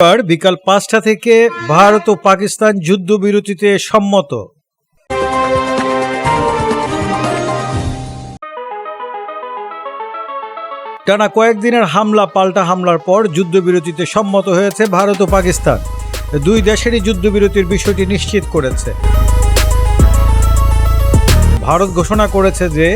আর বিকাল পাঁচটা থেকে ভারত ও পাকিস্তান যুদ্ধবিরতিতে সম্মত। টানা কয়েকদিনের হামলা, পাল্টা হামলার পর যুদ্ধবিরতিতে সম্মত হয়েছে ভারত ও পাকিস্তান। দুই দেশেরই যুদ্ধবিরতির বিষয়টি নিশ্চিত করেছে। ভারত ঘোষণা করেছে যে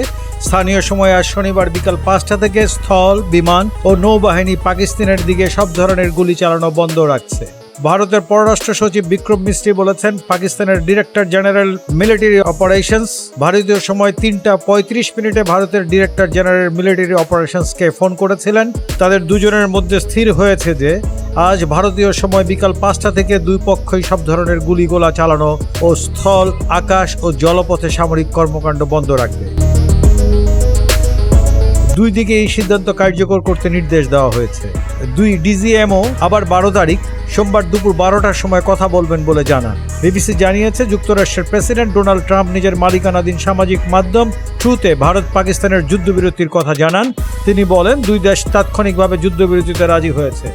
স্থানীয় সময় আজ শনিবার বিকাল পাঁচটা থেকে স্থল, বিমান ও নৌবাহিনী পাকিস্তানের দিকে সব ধরনের গুলি চালানো বন্ধ রাখছে। ভারতের পররাষ্ট্র সচিব বিক্রম মিস্ত্রি বলেছেন, পাকিস্তানের ডিরেক্টর জেনারেল মিলিটারি অপারেশনস, ভারতীয় সময় তিনটা পঁয়ত্রিশ মিনিটে ভারতের ডিরেক্টর জেনারেল মিলিটারি অপারেশনসকে ফোন করেছিলেন। তাদের দুজনের মধ্যে স্থির হয়েছে যে, আজ ভারতীয় সময় বিকাল পাঁচটা থেকে দুই পক্ষই সব ধরনের গুলিগোলা চালানো ও স্থল, আকাশ ও জলপথে সামরিক কর্মকাণ্ড বন্ধ রাখবে। দুই দিকে এই সিদ্ধান্ত কার্যকর করতে নির্দেশ দেওয়া হয়েছে। দুই ডিজিএমও আবার বারো তারিখ, সোমবার দুপুর বারোটার সময় কথা বলবেন বলে জানান। বিবিসি জানিয়েছে, যুক্তরাষ্ট্রের প্রেসিডেন্ট ডোনাল্ড ট্রাম্প নিজের মালিকানাধীন সামাজিক মাধ্যম ট্রুতে ভারত পাকিস্তানের যুদ্ধবিরতির কথা জানান। তিনি বলেন, দুই দেশ তাৎক্ষণিকভাবে যুদ্ধবিরতিতে রাজি হয়েছে।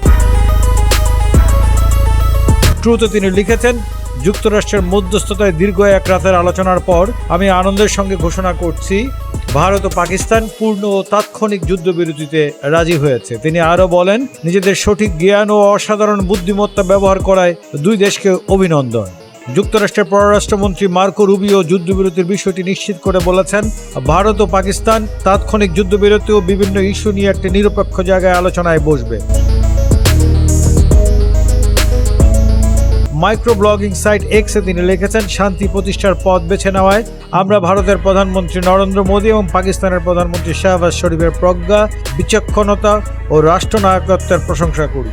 ট্রুতে তিনি লিখেছেন, যুক্তরাষ্ট্রের মধ্যস্থতায় দীর্ঘ এক রাতের আলোচনার পর আমি আনন্দের সঙ্গে ঘোষণা করছি ভারত ও পাকিস্তান পূর্ণ ও তাৎক্ষণিক যুদ্ধবিরতিতে রাজি হয়েছে। তিনি আরও বলেন, নিজেদের সঠিক জ্ঞান ও অসাধারণ বুদ্ধিমত্তা ব্যবহার করায় দুই দেশকে অভিনন্দন। যুক্তরাষ্ট্রের পররাষ্ট্রমন্ত্রী মার্কো রুবিও যুদ্ধবিরতির বিষয়টি নিশ্চিত করে বলেছেন, ভারত ও পাকিস্তান তাৎক্ষণিক যুদ্ধবিরতি ও বিভিন্ন ইস্যু নিয়ে একটি নিরপেক্ষ জায়গায় আলোচনায় বসবে। মাইক্রো ব্লগিং সাইট এক্সে তিনি লিখেছেন, শান্তি প্রতিষ্ঠার পথ বেছে নেওয়ায় আমরা ভারতের প্রধানমন্ত্রী নরেন্দ্র মোদী এবং পাকিস্তানের প্রধানমন্ত্রী শাহবাজ শরীফের প্রজ্ঞা, বিচক্ষণতা ও রাষ্ট্রনায়কত্বের প্রশংসা করি।